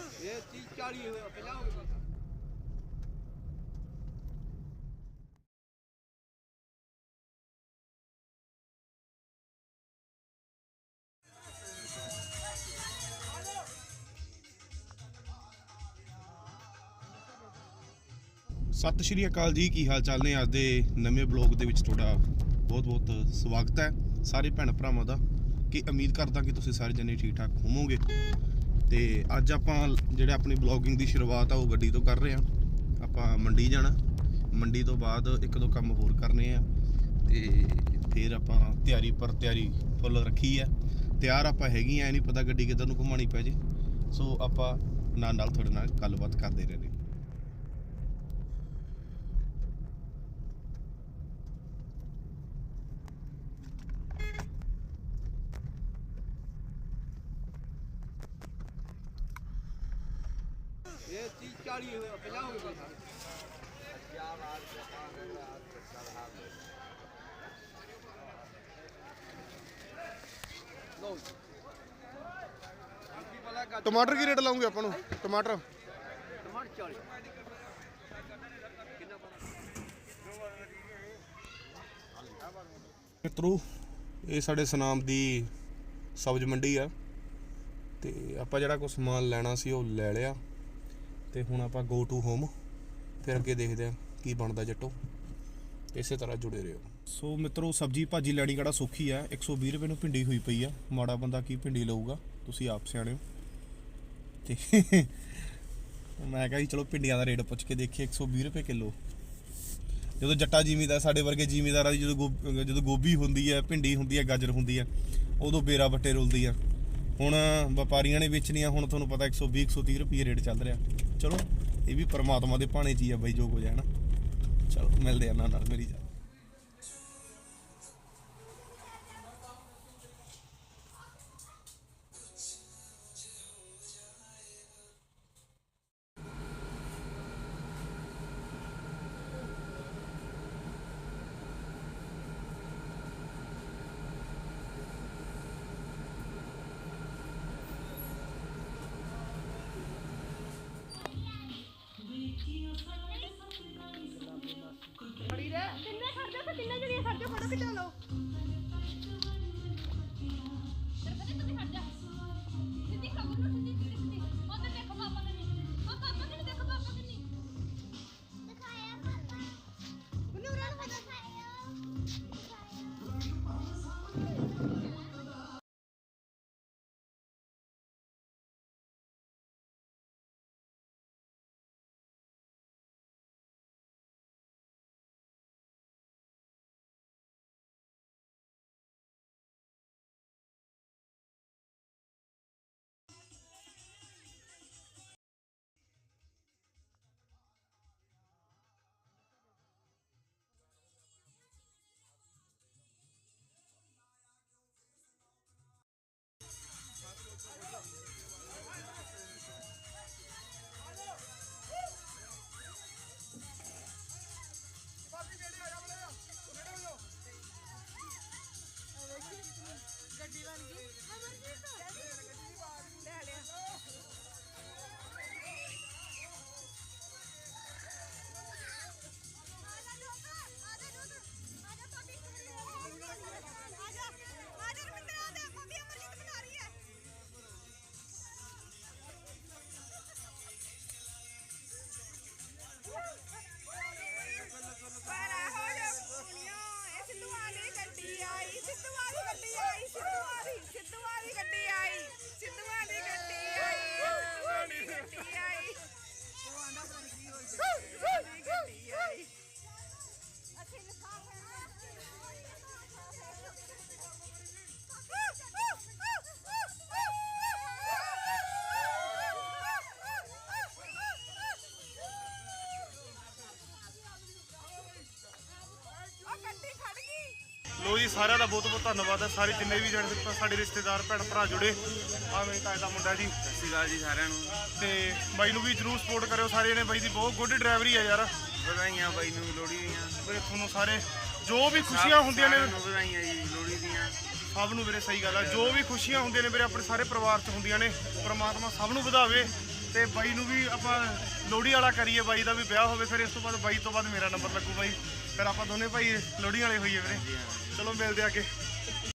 ਇਹ 30 40 ਹੋਇਆ 50 ਹੋ ਗਏ ਸਤਿ ਸ਼੍ਰੀ ਅਕਾਲ ਜੀ, ਕੀ ਹਾਲ ਚਾਲ ਨੇ? ਅੱਜ ਦੇ ਨਵੇਂ ਬਲੌਗ ਦੇ ਵਿੱਚ ਤੁਹਾਡਾ ਬਹੁਤ-ਬਹੁਤ ਸਵਾਗਤ ਹੈ। ਸਾਰੇ ਭੈਣ ਭਰਾਵਾਂ ਦਾ ਕਿ ਉਮੀਦ ਕਰਦਾ ਕਿ ਤੁਸੀਂ ਸਾਰੇ ਜਣੇ ਠੀਕ ਠਾਕ ਹੋਵੋਗੇ। ਤੇ ਅੱਜ ਆਪਾਂ ਜਿਹੜਾ ਆਪਣੀ ਬਲੌਗਿੰਗ ਦੀ ਸ਼ੁਰੂਆਤ ਆ, ਉਹ ਗੱਡੀ ਤੋਂ ਕਰ ਰਹੇ ਆ। ਆਪਾਂ ਮੰਡੀ ਜਾਣਾ। ਮੰਡੀ ਤੋਂ ਬਾਅਦ ਇੱਕ ਦੋ ਕੰਮ ਹੋਰ ਕਰਨੇ ਆ। ਤੇ ਫਿਰ ਆਪਾਂ ਤਿਆਰੀ ਪਰ ਤਿਆਰੀ ਫੁੱਲ ਰੱਖੀ ਆ। ਤਿਆਰ ਆਪਾਂ ਹੈਗੀ ਆ ਨਹੀਂ ਪਤਾ ਗੱਡੀ ਕਿੱਧਰ ਨੂੰ ਘੁਮਾਣੀ ਪੈ ਜੇ। ਸੋ ਆਪਾਂ ਨਾਲ ਨਾਲ ਤੁਹਾਡੇ ਨਾਲ ਗੱਲਬਾਤ ਕਰਦੇ ਰਹਿੰਦੇ ਹਾਂ ਇਹ 30 40 ਹੋਇਆ 50 ਹੋ ਗਏ ਲੋ ਜੀ ਆਪੀ ਵਾਲਾ ਗੱਡ ਟਮਾਟਰ ਕੀ ਰੇਟ ਲਾਉਂਗੇ ਆਪਾਂ ਨੂੰ? ਟਮਾਟਰ? ਟਮਾਟਰ 40 ਕਿੰਨਾ ਪੜਾ ਮਿੱਤਰੋ, ਇਹ ਸਾਡੇ ਸਨਾਮ ਦੀ ਸਬਜ਼ ਮੰਡੀ ਆ ਤੇ ਆਪਾਂ ਜਿਹੜਾ ਕੁਝ ਸਮਾਨ ਲੈਣਾ ਸੀ ਉਹ ਲੈ ਲਿਆ। ਤੇ ਹੁਣ ਆਪਾਂ ਗੋ ਟੂ ਹੋਮ ਫਿਰ ਅੱਗੇ ਦੇਖਦੇ ਆ ਕੀ ਬਣਦਾ ਜੱਟੋ। ਇਸੇ ਤਰ੍ਹਾਂ ਜੁੜੇ ਰਹੋ। ਸੋ ਮਿੱਤਰੋ, ਸਬਜੀ ਭਾਜੀ ਲੈਣੀ ਕਿਹੜਾ ਸੌਖੀ ਆ। 120 ਰੁਪਏ ਨੂੰ ਭਿੰਡੀ ਹੋਈ ਪਈ ਆ। ਮਾੜਾ ਬੰਦਾ ਕੀ ਭਿੰਡੀ ਲਊਗਾ? ਤੁਸੀਂ ਆਪ ਸਿਆਣੇ ਹੋ। ਤੇ ਮੈਂ ਕਿਹਾ ਜੀ, ਚਲੋ ਭਿੰਡੀਆਂ ਦਾ ਰੇਟ ਪੁੱਛ ਕੇ ਦੇਖੀਏ। 120 ਰੁਪਏ ਕਿਲੋ। ਜਦੋਂ ਜੱਟਾ ਜ਼ਿਮੀਦਾਰ, ਸਾਡੇ ਵਰਗੇ ਜ਼ਿਮੀਦਾਰਾਂ ਦੀ ਜਦੋਂ ਗੋਭ- ਜਦੋਂ ਗੋਭੀ ਹੁੰਦੀ ਹੈ ਭਿੰਡੀ ਹੁੰਦੀ ਹੈ ਗਾਜਰ ਹੁੰਦੀ ਹੈ ਉਦੋਂ ਬੇਰਾ ਬੱਟੇ ਰੁਲਦੀ ਆ। ਹੁਣ ਵਪਾਰੀਆਂ ਨੇ ਵੇਚਣੀਆਂ, ਹੁਣ ਤੁਹਾਨੂੰ ਪਤਾ 120 130 ਰੁਪਏ ਰੇਟ ਚੱਲ ਰਿਹਾ। ਚਲੋ, ਇਹ ਵੀ ਪਰਮਾਤਮਾ ਦੇ ਭਾਣੇ 'ਚ ਹੀ ਆ ਬਾਈ, ਜੋ ਕੁਝ ਹੈ ਨਾ। ਚਲੋ, ਮਿਲਦੇ ਆ ਨਾਲ ਮੇਰੀ ਜਾ Tagalog. ਸਾਰਿਆਂ ਦਾ ਬਹੁਤ ਬਹੁਤ ਧੰਨਵਾਦ ਹੈ। ਸਾਰੇ ਜਿੰਨੇ ਵੀ ਜਣ ਸਾਡੇ ਰਿਸ਼ਤੇਦਾਰ ਭੈਣ ਭਰਾ ਜੁੜੇ ਆ ਮੇਰੇ ਤਾਏ ਦਾ ਮੁੰਡਾ ਜੀ। ਸਤਿ ਸ਼੍ਰੀ ਅਕਾਲ ਜੀ ਸਾਰਿਆਂ ਨੂੰ। ਤੇ ਬਾਈ ਨੂੰ ਵੀ ਜਰੂਰ ਸਪੋਰਟ ਕਰਿਓ ਸਾਰੇ ਨੇ। ਬਾਈ ਦੀ ਬਹੁਤ ਗੁੱਡ ਡਰਾਈਵਰੀ ਹੈ ਯਾਰ। ਵਧਾਈਆਂ ਬਾਈ ਨੂੰ ਲੋਹੜੀ ਦੀਆਂ। ਵੀਰੇ ਤੁਹਾਨੂੰ ਸਾਰੇ ਜੋ ਵੀ ਖੁਸ਼ੀਆਂ ਹੁੰਦੀਆਂ ਨੇ ਸਾਰਿਆਂ ਨੂੰ ਵਧਾਈਆਂ ਜੀ ਲੋਹੜੀ ਦੀਆਂ। ਸਭ ਨੂੰ ਵੀਰੇ ਸਹੀ ਗੱਲ ਆ। ਜੋ ਵੀ ਖੁਸ਼ੀਆਂ ਹੁੰਦੀਆਂ ਨੇ ਵੀਰੇ ਆਪਣੇ ਸਾਰੇ ਪਰਿਵਾਰ 'ਚ ਹੁੰਦੀਆਂ ਨੇ। ਪ੍ਰਮਾਤਮਾ ਸਭ ਨੂੰ ਵਧਾਵੇ। ਤੇ ਬਾਈ ਨੂੰ ਵੀ ਆਪਾਂ ਲੋਹੜੀ ਵਾਲਾ ਕਰੀਏ, ਬਾਈ ਦਾ ਵੀ ਵਿਆਹ ਹੋਵੇ, ਫਿਰ ਇਸ ਤੋਂ ਬਾਅਦ ਬਾਈ ਤੋਂ ਬਾਅਦ ਮੇਰਾ ਨੰਬਰ ਲੱਗੂ ਬਾਈ। ਫਿਰ ਆਪਾਂ ਦੋਨੇ ਭਾਈ ਲੋਹੜੀ ਵਾਲੇ ਹੋਈਏ ਵੀਰੇ। ਚਲੋ ਮਿਲਦੇ ਆ ਅੱਗੇ।